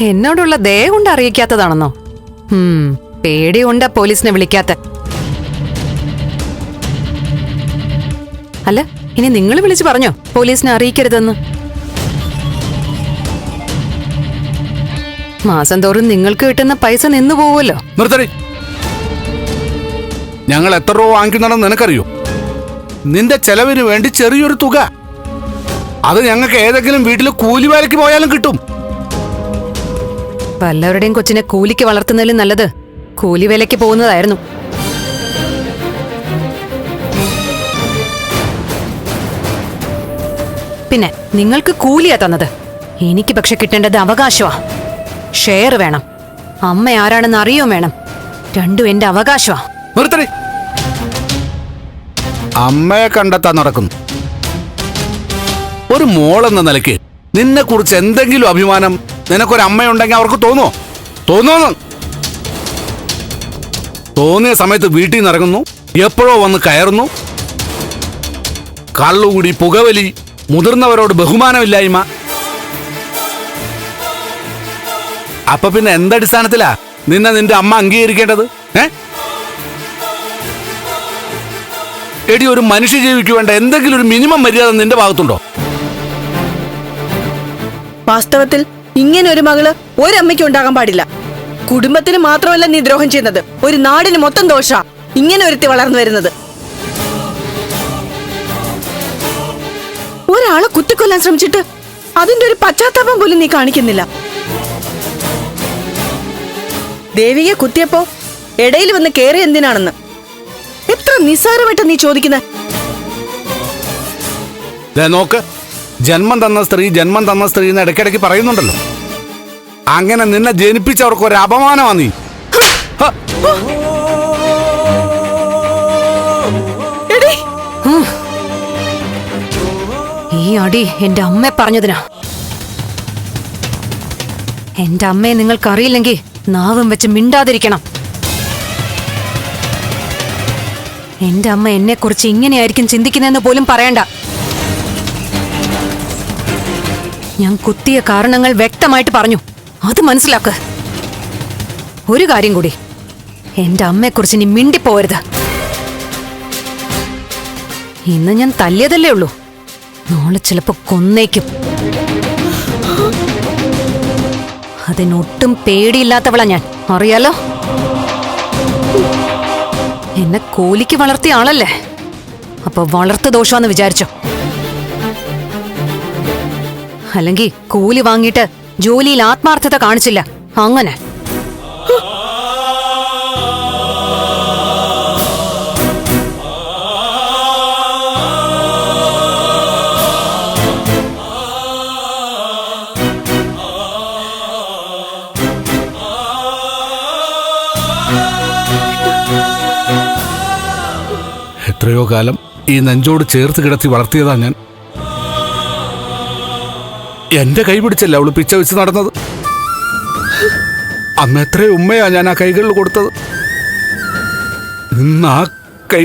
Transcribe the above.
എന്നോടുള്ള ദയ കൊണ്ട് അറിയിക്കാത്തതാണെന്നോ? പേടിയുണ്ട പോലീസിനെ വിളിക്കാത്ത. അല്ല ഇനി നിങ്ങൾ വിളിച്ചു പറഞ്ഞോ? പോലീസിനെ അറിയിക്കരുതെന്ന്. മാസം തോറും നിങ്ങൾക്ക് കിട്ടുന്ന പൈസ നിന്നു പോവുമല്ലോ. ഞങ്ങൾ എത്ര രൂപ വാങ്ങിക്കുന്നുണ്ടെന്ന് നിനക്കറിയോ? നിന്റെ ചെലവിന് വേണ്ടി ചെറിയൊരു തുക. അത് ഞങ്ങൾക്ക് ഏതെങ്കിലും വീട്ടിൽ കൂലിവേലയ്ക്ക് പോയാലും കിട്ടും. വല്ലവരുടെയും കൊച്ചിനെ കൂലിക്ക് വളർത്തുന്നതിലും നല്ലത് കൂലിവേലയ്ക്ക് പോകുന്നതായിരുന്നു. പിന്നെ നിങ്ങൾക്ക് കൂലിയാ തന്നത്. എനിക്ക് പക്ഷെ കിട്ടേണ്ടത് അവകാശമാ ഷെയർ വേണം. അമ്മ ആരാണെന്ന് അറിയോ വേണം. രണ്ടും എന്റെ അവകാശമാ അമ്മയെ കണ്ടെത്താൻ നടക്കുന്നു. ഒരു മോളെന്ന നിലയ്ക്ക് നിന്നെ കുറിച്ച് എന്തെങ്കിലും അഭിമാനം നിനക്കൊരു അമ്മയുണ്ടെങ്കിൽ അവർക്ക് തോന്നുമോ തോന്നുന്നു. തോന്നിയ സമയത്ത് വീട്ടിൽ നിന്ന് ഇറങ്ങുന്നു. എപ്പോഴോ വന്ന് കയറുന്നു. കള്ളുകൂടി പുകവലി മുതിർന്നവരോട് ബഹുമാനമില്ലായ്മ. അപ്പൊ പിന്നെ എന്തടിസ്ഥാനത്തിലാ നിന്നെ നിന്റെ അമ്മ അംഗീകരിക്കേണ്ടത്? ഏ? എടി ഒരു മനുഷ്യ ജീവിക്കുവേണ്ട എന്തെങ്കിലും ഒരു മിനിമം മര്യാദ നിന്റെ ഭാഗത്തുണ്ടോ? വാസ്തവത്തിൽ ഇങ്ങനെ ഒരു മകൾ ഒരമ്മയ്ക്ക് ഉണ്ടാകാൻ പാടില്ല. കുടുംബത്തിന് മാത്രമല്ല നീ ദ്രോഹം ചെയ്യുന്നത്. ഒരു നാടിന് മൊത്തം ദോഷ ഇങ്ങനെ ഒരുത്തി വളർന്നു വരുന്നത്. ഒരാളെ കുത്തിക്കൊല്ലാൻ ശ്രമിച്ചിട്ട് അതിന്റെ ഒരു പശ്ചാത്താപം പോലും നീ കാണിക്കുന്നില്ല. ദേവിയെ കുത്തിയപ്പോ ഇടയിൽ വന്ന് കേറി എന്തിനാണെന്ന്? എത്ര നിസ്സാരമായിട്ട് നീ ചോദിക്കുന്നത് ജന്മം തന്ന സ്ത്രീ ജന്മം തന്ന സ്ത്രീ എന്ന് ഇടയ്ക്കിടയ്ക്ക് പറയുന്നുണ്ടല്ലോ. അങ്ങനെ നിന്നെ ജനിപ്പിച്ചവർക്ക് ഒരു അപമാനമാണ് നീ ഈ അടി എന്റെ അമ്മ പറഞ്ഞതിനാ. എന്റെ അമ്മയെ നിങ്ങൾക്കറിയില്ലെങ്കിൽ നാവും വെച്ച് മിണ്ടാതിരിക്കണം. എന്റെ അമ്മ എന്നെ കുറിച്ച് ഇങ്ങനെയായിരിക്കും ചിന്തിക്കുന്നതെന്ന് പോലും പറയണ്ട. ഞാൻ കുത്തിയ കാരണങ്ങൾ വ്യക്തമായിട്ട് പറഞ്ഞു. അത് മനസ്സിലാക്ക്. ഒരു കാര്യം കൂടി. എന്റെ അമ്മയെക്കുറിച്ച് ഇനി മിണ്ടിപ്പോരുത് ഇന്ന് ഞാൻ തല്ലിയതല്ലേ ഉള്ളൂ. നാളെ ചിലപ്പോ കൊന്നേക്കും. അതിനൊട്ടും പേടിയില്ലാത്തവളാ ഞാൻ. അറിയാലോ? എന്നെ കോലിക്ക് വളർത്തിയ ആളല്ലേ? അപ്പൊ വളർത്തു ദോഷമാന്ന് വിചാരിച്ചോ? അല്ലെങ്കിൽ കൂലി വാങ്ങിയിട്ട് ജോലിയിൽ ആത്മാർത്ഥത കാണിച്ചില്ല. അങ്ങനെ. എത്രയോ കാലം ഈ നെഞ്ചോട് ചേർത്ത് കിടത്തി വളർത്തിയതാ ഞാൻ. എന്റെ കൈ പിടിച്ചല്ല അവൾ പിച്ച വെച്ച് നടന്നത്? അന്ന് എത്രയും ഉമ്മയാ ഞാൻ ആ കൈകളിൽ കൊടുത്തത്. ഇന്ന് ആ കൈ